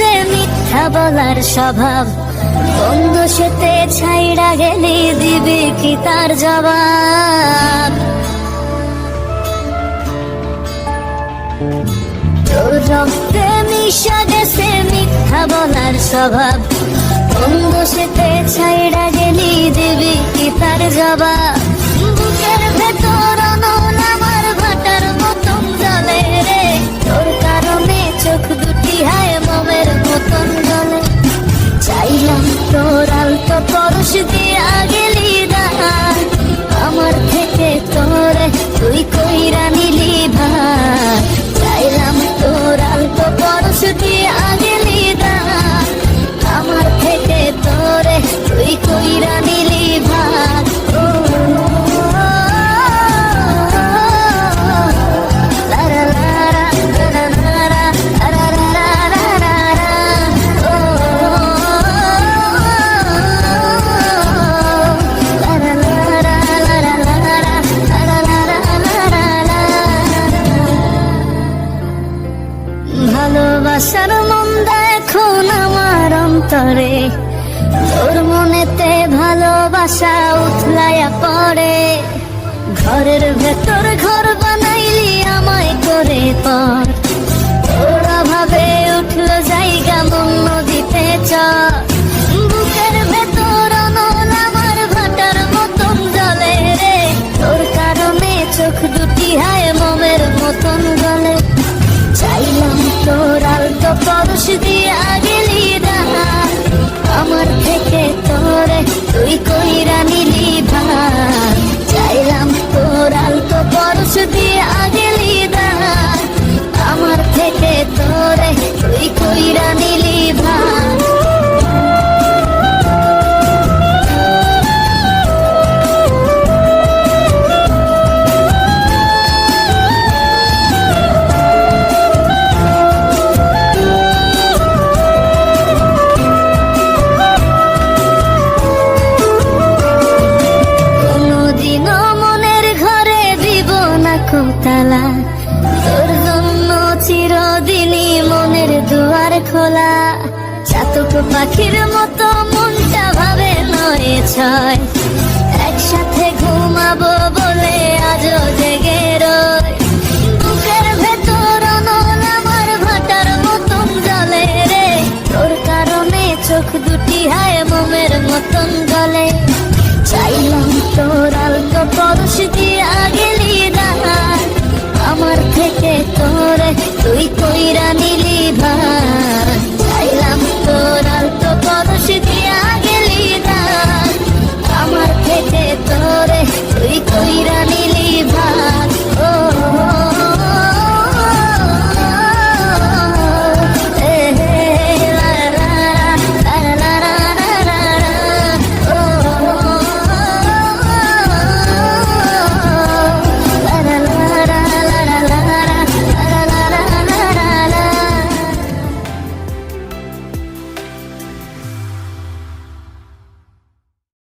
আছে মিথ্যা বলার স্বভাব, বন্ধু সেতে ছাইড়া গেলে দিবে কি তার জবাব? তোর রক্তে মিশা গেছে মিথ্যা বলার স্বভাব, বন্ধু সেতে ছাইড়া গেলে দিবে কি তার জবাব? 是第。তরে তোর মনেতে ভালোবাসা উথলায়া পড়ে। ঘরের ভেতর vida খোলা, চাতক পাখির মতো মনটা ভাবে নয় ছয়। একসাথে ঘুমাবো বলে আজ জেগে রয় ভেতর অনল আমার মতন জলে রে। তোর কারণে চোখ দুটি হায় মোমের মতন গলে। চাইলাম তোর আলক পরশ দিয়া গেলি আমার থেকে তোরে তুই কইরা